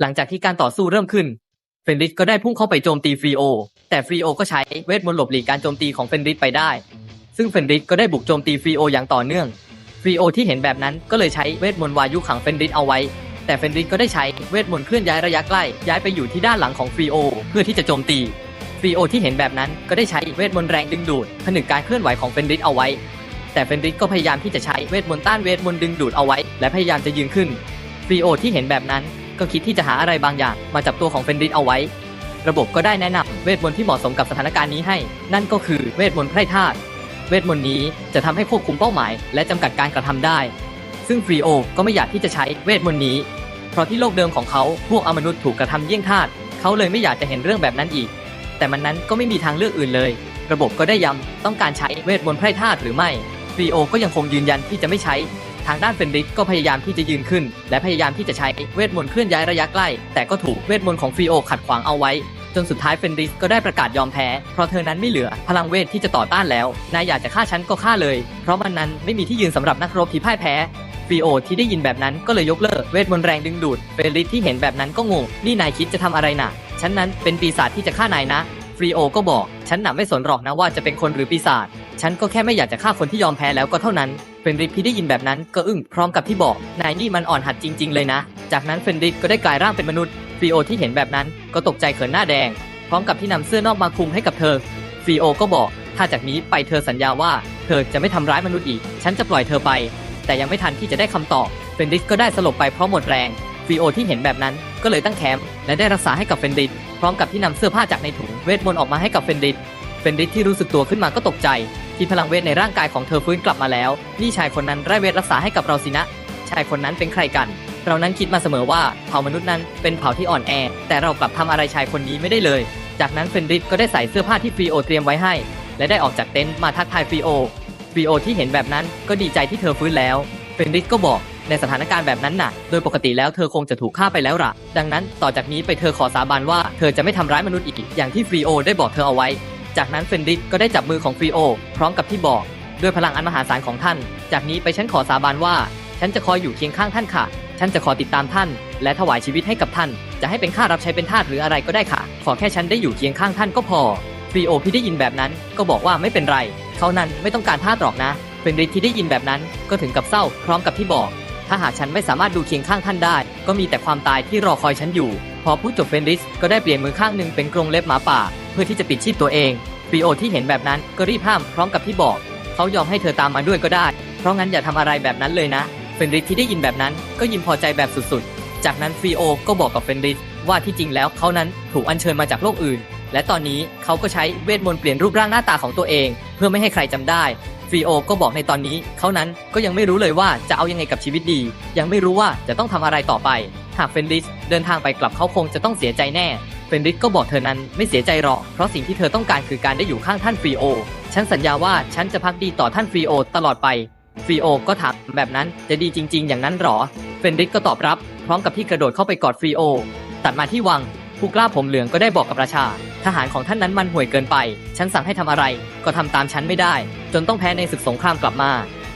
หลังจากที่การต่อสู้เริ่มขึ้น เฟนริสก็ได้พุ่งเข้าไปโจมตีฟรีโอ แต่ฟรีโอก็ใช้เวทมนต์หลบหลีกการโจมตีของเฟนริสไปได้ ซึ่งเฟนริสก็ได้บุกโจมตีฟรีโออย่างต่อเนื่อง ฟรีโอที่เห็นแบบนั้นก็เลยใช้เวทมนต์วายุขังเฟนริสเอาไว้ แต่เฟนริสก็ได้ใช้เวทมนต์เคลื่อนย้ายระยะใกล้ ย้ายไปอยู่ที่ด้านหลังของฟรีโอเพื่อที่จะโจมตีฟรีโอที่เห็นแบบนั้นก็ได้ใช้เวทมนต์แรงดึงดูดผนึกการเคลื่อนไหวของเฟนริสเอาไว้ แต่เฟนริสก็พยายามที่จะใช้เวทมนต์ต้านเวทมนต์ดึงดูดเอาไว้ และพยายามจะยืนขึ้นฟรีโอที่เห็นแบบนั้น ก็คิดที่จะหาอะไรบางอย่าง มาจับตัวของเฟนริสเอาไว้ ระบบก็ได้แนะนำเวทมนต์ที่เหมาะสมกับสถานการณ์นี้ให้ นั่นก็คือเวทมนต์ไพร่ธาตุเวทมนต์นี้จะทำให้ควบคุมเป้าหมาย และจำกัดการกระทำได้ ซึ่งฟรีโอก็ไม่อยากที่จะใช้เวทมนต์นี้ เพราะที่โลกเดิมของเขาพวกอมนุษย์ถูกกระทำเยี่ยงทาสเขาเลยไม่อยากจะเห็นเรื่องแบบนั้นอีก แต่มันนั้นก็ไม่มีทางเลือกอื่นเลย ระบบก็ได้ย้ำต้องการใช้เวทมนต์ไพร่ธาตุหรือไม่ฟรีโอก็ยังคงยืนยันที่จะไม่ใช้ ทางด้านเฟนริสก็พยายามที่จะยืนขึ้น และพยายามที่จะใช้เวทมนต์เคลื่อนย้ายระยะใกล้ แต่ก็ถูกเวทมนต์ของฟรีโอขัดขวางเอาไว้ จนสุดท้ายเฟนริสก็ได้ประกาศยอมแพ้ เพราะเธอนั้นไม่เหลือพลังเวทที่จะต่อต้านแล้ว นายอยากจะฆ่าฉันก็ฆ่าเลย เพราะมันนั้นไม่มีที่ยืนสำหรับนักรบที่พ่ายแพ้ฟรีโอที่ได้ยินแบบนั้นก็เลยยกเลิกเวทมนต์แรงดึงดูดเฟนริสที่เห็นแบบนั้นก็งงนี่นายคิดจะทำอะไรน่ะฉันนั้นเป็นปีศาจที่จะฆ่านายนะฟรีโอก็บอก ฉันหนาไม่สนหรอกนะว่าจะเป็นคนหรือปีศาจฉันก็แค่ไม่อยากจะฆ่าคนที่ยอมแพ้แล้วก็เท่านั้น นริสที่ได้ยินแบบนั้นก็อึ้งพร้อมกับที่บอก นายนี่มันอ่อนหัดจริง ๆ เลยนะ จากนั้นเฟนริสก็ได้กลายร่างเป็นมนุษย์ฟีโอที่เห็นแบบนั้นก็ตกใจเขินหน้าแดง พร้อมกับที่นำเสื้อนอกมาคลุมให้กับเธอฟีโอก็บอก ถ้าจากนี้ไปเธอสัญญาว่า เธอจะไม่ทำร้ายมนุษย์อีก ฉันจะปล่อยเธอไป แต่ยังไม่ทันที่จะได้คำตอบเฟนริสก็ได้สลบไปเพราะหมดแรงฟีโอที่เห็นแบบนั้นก็เลยตั้งแคมป์และได้รักษาให้กับเฟนริสพร้อมกับที่นำเสื้อผ้าจากในถุงเวทมนต์ออกมาให้กับเฟนริสเฟนริสที่รู้สึกตัวขึ้นมาก็ตกใจ ที่พลังเวทในร่างกายของเธอฟื้นกลับมาแล้ว นี่ชายคนนั้นไร้เวทรักษาให้กับเราสินะ ชายคนนั้นเป็นใครกัน เรานั้นคิดมาเสมอว่าเผ่ามนุษย์นั้นเป็นเผ่าที่อ่อนแอ แต่เรากลับทำอะไรชายคนนี้ไม่ได้เลย จากนั้นเฟนริสก็ได้ใส่เสื้อผ้าที่ฟรีโอเตรียมไว้ให้ และได้ออกจากเต็นท์มาทักทายฟรีโอฟรีโอที่เห็นแบบนั้นก็ดีใจที่เธอฟื้นแล้วเฟนริสก็บอกในสถานการณ์แบบนั้นน่ะ โดยปกติแล้วเธอคงจะถูกฆ่าไปแล้วล่ะ ดังนั้นต่อจากนี้ไปเธอขอสาบานว่าเธอจะไม่ทำร้ายมนุษย์อีก อย่างที่ฟรีโอได้บอกเธอเอาไว้ จากนั้นเฟนริสก็ได้จับมือของฟรีโอ พร้อมกับที่บอก ด้วยพลังอันมหาศาลของท่าน จากนี้ไปฉันขอสาบานว่า ฉันจะคอยอยู่เคียงข้างท่านค่ะ ฉันจะขอติดตามท่าน และถวายชีวิตให้กับท่าน จะให้เป็นข้ารับใช้เป็นทาสหรืออะไรก็ได้ค่ะ ขอแค่ฉันได้อยู่เคียงข้างท่านก็พอฟรีโอที่ได้ยินแบบนั้นก็บอกว่าไม่เป็นไร เขานั้นไม่ต้องการทาสหรอกนะเฟนริสที่ได้ยินแบบนั้นก็ถึงกับเศร้า พร้อมกับที่บอก ถ้าหากฉันไม่สามารถดูเคียงข้างท่านได้ ก็มีแต่ความตายที่รอคอยฉันอยู่ พอพูดจบเฟนริสก็ได้เปลี่ยนมือข้างหนึ่งเป็นกรงเล็บหมาป่า พื่อที่จะปิดชีพตัวเองฟรีโอที่เห็นแบบนั้นก็รีบห้ามพร้อมกับที่บอก เขายอมให้เธอตามมาด้วยก็ได้ เพราะงั้นอย่าทำอะไรแบบนั้นเลยนะ เฟนริสที่ได้ยินแบบนั้นก็ยิ้มพอใจแบบสุดๆ จากนั้นฟรีโอก็บอกกับเฟนริสว่าที่จริงแล้วเขานั้นถูกอัญเชิญมาจากโลกอื่น และตอนนี้เขาก็ใช้เวทมนต์เปลี่ยนรูปร่างหน้าตาของตัวเอง เพื่อไม่ให้ใครจำได้ฟรีโอก็บอกในตอนนี้เขานั้นก็ยังไม่รู้เลยว่าจะเอายังไงกับชีวิตดี ยังไม่รู้ว่าจะต้องทำอะไรต่อไป หากเฟนริสเดินทางไปกลับเขาคงจะต้องเสียใจแน่ เฟนริสก็บอกเธอนั้นไม่เสียใจหรอก เพราะสิ่งที่เธอต้องการคือการได้อยู่ข้างท่านฟรีโอ ฉันสัญญาว่าฉันจะพักดีต่อท่านฟรีโอตลอดไปฟรีโอก็ถามแบบนั้นจะดีจริง ๆ อย่างนั้นหรอ เฟนริสก็ตอบรับ พร้อมกับที่กระโดดเข้าไปกอดฟรีโอ ตัดมาที่วัง ผู้กล้าผมเหลืองก็ได้บอกกับราชา ทหารของท่านนั้นมันห่วยเกินไป ฉันสั่งให้ทำอะไร ก็ทำตามฉันไม่ได้ จนต้องแพ้ในศึกสงครามกลับมา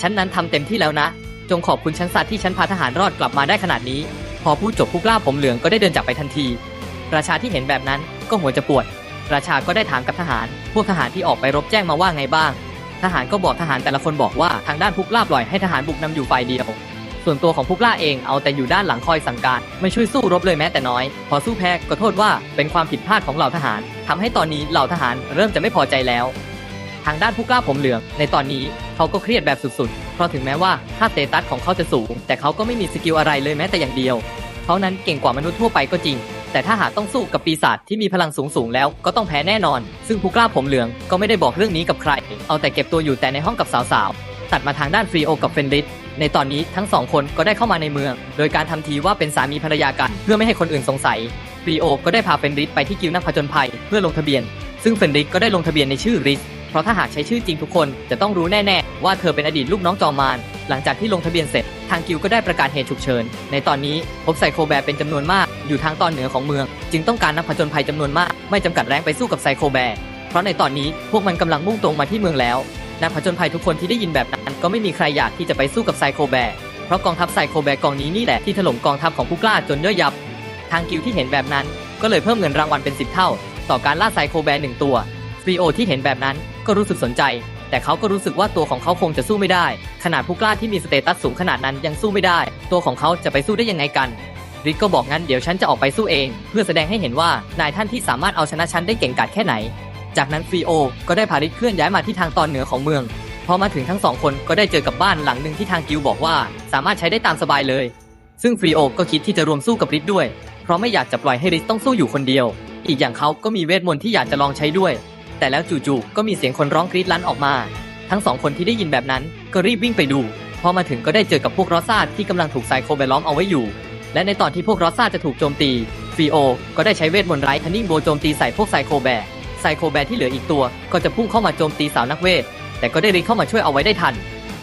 ฉันนั้นทำเต็มที่แล้วนะ จงขอบคุณฉันสัตว์ที่ฉันพาทหารรอดกลับมาได้ขนาดนี้ พอพูดจบผู้กล้าผมเหลืองก็ได้เดินจากไปทันที ราชาที่เห็นแบบนั้นก็หัวจะปวด ราชาก็ได้ถามกับทหาร พวกทหารที่ออกไปรบแจ้งมาว่าไงบ้าง ทหารก็บอกทหารแต่ละคนบอกว่าทางด้านพุกล่าปล่อยให้ทหารบุกนำอยู่ฝ่ายเดียว ส่วนตัวของพุกล่าเองเอาแต่อยู่ด้านหลังคอยสั่งการไม่ช่วยสู้รบเลยแม้แต่น้อย พอสู้แพ้ก็โทษว่าเป็นความผิดพลาดของเหล่าทหารทำให้ตอนนี้เหล่าทหารเริ่มจะไม่พอใจแล้ว ทางด้านผู้กล้าผมเหลือง ในตอนนี้เขาก็เครียดแบบสุดๆ เพราะถึงแม้ว่าค่าสเตตัสของเขาจะสูง แต่เขาก็ไม่มีสกิลอะไรเลยแม้แต่อย่างเดียวเขานั้นเก่งกว่ามนุษย์ทั่วไปก็จริง แต่ถ้าหากต้องสู้กับปีศาจที่มีพลังสูงสูงแล้วก็ต้องแพ้แน่นอน ซึ่งผู้กล้าผมเหลืองก็ไม่ได้บอกเรื่องนี้กับใคร เอาแต่เก็บตัวอยู่แต่ในห้องกับสาวๆ ตัดมาทางด้านฟรีโอกับเฟนริสในตอนนี้ทั้งสองคนก็ได้เข้ามาในเมือง โดยการทำทีว่าเป็นสามีภรรยากันเพื่อไม่ให้คนอื่นสงสัยฟรีโอก็ได้พาเฟนริสไปที่กิลนักผจญภัยเพื่อลงทะเบียน ซึ่งเฟนริสก็ได้ลงทะเบียนในชื่อริส เพราะถ้าหากใช้ชื่อจริงทุกคนจะต้องรู้แน่ๆ ว่าเธอเป็นอดีตลูกน้องจอมมารหลังจากที่ลงทะเบียนเสร็จ ทางกิลก็ได้ประกาศเหตุฉุกเฉิน ในตอนนี้พบไซโคแบร์เป็นจำนวนมาก อยู่ทางตอนเหนือของเมือง จึงต้องการนักผจญภัยจำนวนมาก ไม่จำกัดแรงไปสู้กับไซโคแบร์ เพราะในตอนนี้พวกมันกำลังมุ่งตรงมาที่เมืองแล้ว นักผจญภัยทุกคนที่ได้ยินแบบนั้น ก็ไม่มีใครอยากที่จะไปสู้กับไซโคแบร์ เพราะกองทัพไซโคแบร์กองนี้นี่แหละที่ถล่มกองทัพของผู้กล้าจนย่อยยับ ทางกิลที่เห็นแบบนั้น ก็เลยเพิ่มเงินรางวัลเป็น 10 เท่า ต่อการล่าไซโคแบร์หนึ่งตัว รีโอที่เห็นแบบนั้นก็รู้สึกสนใจ แต่เขาก็รู้สึกว่าตัวของเขาคงจะสู้ไม่ได้ ขนาดผู้กล้าที่มีสเตตัสสูงขนาดนั้นยังสู้ไม่ได้ ตัวของเขาจะไปสู้ได้ยังไงกันริกก็บอกงั้นเดี๋ยวฉันจะออกไปสู้เอง เพื่อแสดงให้เห็นว่านายท่านที่สามารถเอาชนะฉันได้เก่งกาจแค่ไหน จากนั้นฟรีโอ ก็ได้พาริกเคลื่อนย้ายมาที่ทางตอนเหนือของเมืองพอมาถึงทั้งสองคนก็ได้เจอกับบ้านหลังหนึ่งที่ทางกิลบอกว่า สามารถใช้ได้ตามสบายเลย ซึ่งฟรีโอก็คิดที่จะรวมสู้กับริสด้วย เพราะไม่อยากจะปล่อยให้ริสต้องสู้อยู่คนเดียว อีกอย่างเขาก็มีเวทมนต์ที่อยากจะลองใช้ด้วย แต่แล้วจู่ๆก็มีเสียงคนร้องกรีดลั่นออกมา ทั้งสองคนที่ได้ยินแบบนั้นก็รีบวิ่งไปดู พอมาถึงก็ได้เจอกับพวกรอซ่าที่กำลังถูกไซโคแบล้อมเอาไว้อยู่ และในตอนที่พวกรอซ่าจะถูกโจมตีฟีโอก็ได้ใช้เวทมนต์ไร้คันนิ่งโบโจมตีใส่พวกไซโคแบร์ไซโคแบร์ที่เหลืออีกตัว ก็จะพุ่งเข้ามาโจมตีสาวนักเวท แต่ก็ได้ริกเข้ามาช่วยเอาไว้ได้ทัน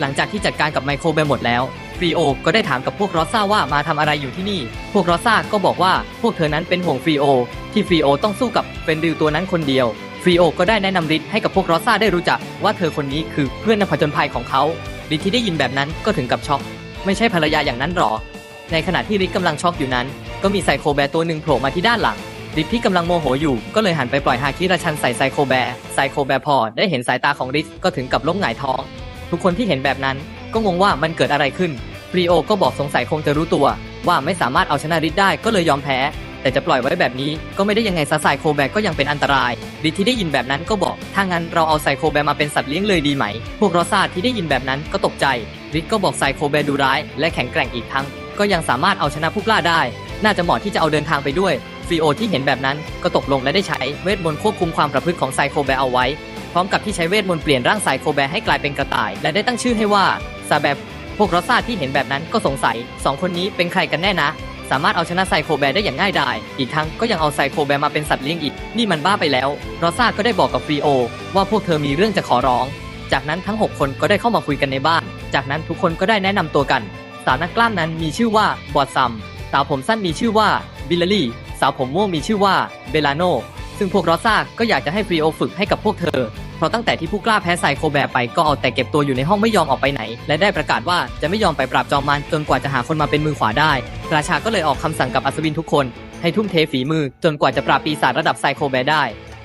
หลังจากที่จัดการกับไมโครแบร์หมดแล้วฟีโอก็ได้ถามกับพวกรอซ่าว่ามาทำอะไรอยู่ที่นี่ พวกรอซ่าก็บอกว่าพวกเธอนั้นเป็นห่วงฟีโอที่ฟีโอต้องสู้กับเฟนริลตัวนั้นคนเดียว ฟรีโอก็ได้แนะนำริทให้กับพวกรอซ่าได้รู้จักว่าเธอคนนี้คือเพื่อนนักผจญภัยของเขาริทที่ได้ยินแบบนั้นก็ถึงกับช็อก ไม่ใช่ภรรยาอย่างนั้นหรอ ในขณะที่ริทกำลังช็อกอยู่นั้น ก็มีไซโคแบร์ตัวหนึ่งโผล่มาที่ด้านหลังริทที่กำลังโมโหอยู่ก็เลยหันไปปล่อยฮาคิราชันใส่ไซโคแบร์ไซโคแบร์พอได้เห็นสายตาของริทก็ถึงกับล้มหงายท้อง ทุกคนที่เห็นแบบนั้นก็งงว่ามันเกิดอะไรขึ้นฟรีโอก็บอกสงสัยคงจะรู้ตัว ว่าไม่สามารถเอาชนะริทได้ก็เลยยอมแพ้ แต่จะปล่อยไว้แบบนี้ก็ไม่ได้ยังไงซะไซโคแบร์ก็ยังเป็นอันตรายริที่ได้ยินแบบนั้นก็บอกถ้างั้นเราเอาไซโคแบมาเป็นสัตว์เลี้ยงเลยดีไหม พวกรอซาที่ได้ยินแบบนั้นก็ตกใจริทก็บอกไซโคแบดูร้าย และแข็งแกร่งอีกทั้ง ก็ยังสามารถเอาชนะผู้กล้าได้ น่าจะเหมาะที่จะเอาเดินทางไปด้วยฟรีโอที่เห็นแบบนั้นก็ตกลงและได้ใช้เวทมนต์ควบคุมความประพฤติของไซโคแบเอาไว้ พร้อมกับที่ใช้เวทมนต์เปลี่ยนร่างไซโคแบให้กลายเป็นกระต่าย และได้ตั้งชื่อให้ว่าซาแบบพวกรอซาที่เห็นแบบนั้นก็สงสัยสองคนนี้เป็นใครกันแน่นะ สามารถเอาชนะไซโคแบร์ได้อย่างง่ายดาย อีกทั้งก็ยังเอาไซโคแบร์มาเป็นสัตว์เลี้ยงอีก นี่มันบ้าไปแล้ว รอซ่าก็ได้บอกกับฟรีโอ ว่าพวกเธอมีเรื่องจะขอร้อง จากนั้นทั้ง 6 คนก็ได้เข้ามาคุยกันในบ้าน จากนั้นทุกคนก็ได้แนะนำตัวกัน สาวนักกล้ามนั้นมีชื่อว่าบอดซัม สาวผมสั้นมีชื่อว่าบิลลลี่ สาวผมม่วงมีชื่อว่าเบลาโน ซึ่งพวกรอซ่าก็อยากจะให้ฟรีโอฝึกให้กับพวกเธอ เพราะตั้งแต่ที่ผู้กล้าแพ้ไซโคแบร์ไปก็เอาแต่เก็บตัวอยู่ในห้องไม่ยอมออกไปไหน และได้ประกาศว่าจะไม่ยอมไปปราบจอมมารจนกว่าจะหาคนมาเป็นมือขวาได้ ราชาก็เลยออกคำสั่งกับอัศวินทุกคน ให้ทุ่มเทฝีมือจนกว่าจะปราบปีศาจระดับไซโคแบร์ได้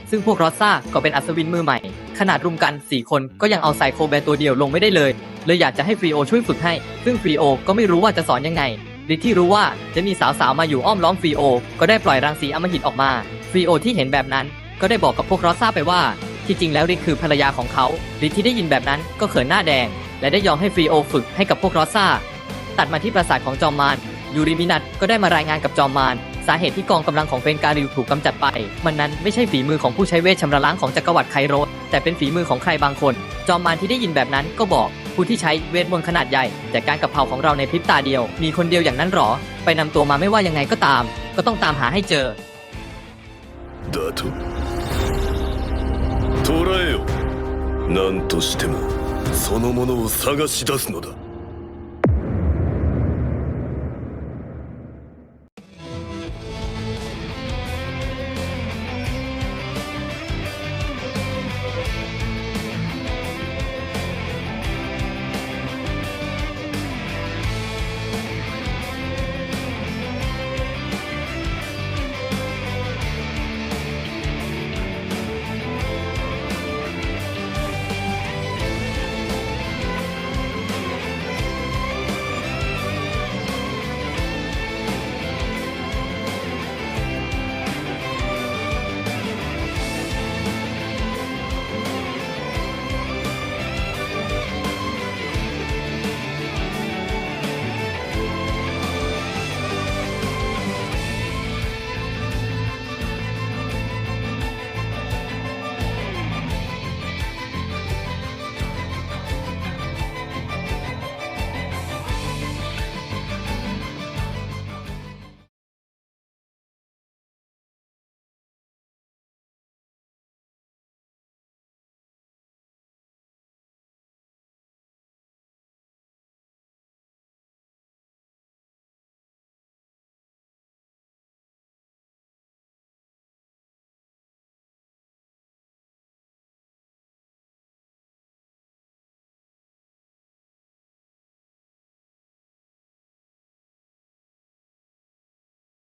ซึ่งพวกรอซ่าก็เป็นอัศวินมือใหม่ ขนาดรุมกัน 4 คนก็ยังเอาไซโคแบร์ตัวเดียวลงไม่ได้เลย เลยอยากจะให้ฟรีโอช่วยฝึกให้ ซึ่งฟรีโอก็ไม่รู้ว่าจะสอนยังไงริทที่รู้ว่าจะมีสาวๆมาอยู่อ้อมล้อมฟรีโอ ก็ได้ปล่อยรังสีอมหิตออกมาฟรีโอที่เห็นแบบนั้น ก็ได้บอกกับพวกรอซ่าไปว่า ที่จริงแล้วริทคือภรรยาของเขาริทที่ได้ยินแบบนั้นก็เขินหน้าแดง และได้ยอมให้ฟรีโอฝึกให้กับพวกรอซ่า ตัดมาที่ปราสาทของจอมมารยูริมินัทก็ได้มารายงานกับจอมมารสาเหตุที่กองกำลังของเฟนการิวถูกกำจัดไป มันนั้นไม่ใช่ฝีมือของผู้ใช้เวทชำระล้างของจักรวรรดิไคโรสแต่เป็นฝีมือของใครบางคน จอมมารที่ได้ยินแบบนั้นก็บอกผู้ที่ใช้เวทมนต์ขนาดใหญ่ แต่การกับเผ่าของเราในพริบตาเดียว มีคนเดียวอย่างนั้นหรอ ไปนำตัวมาไม่ว่ายังไงก็ตาม ก็ต้องตามหาให้เจอだと捕らえよ。何としてもその者を探し出すのだ。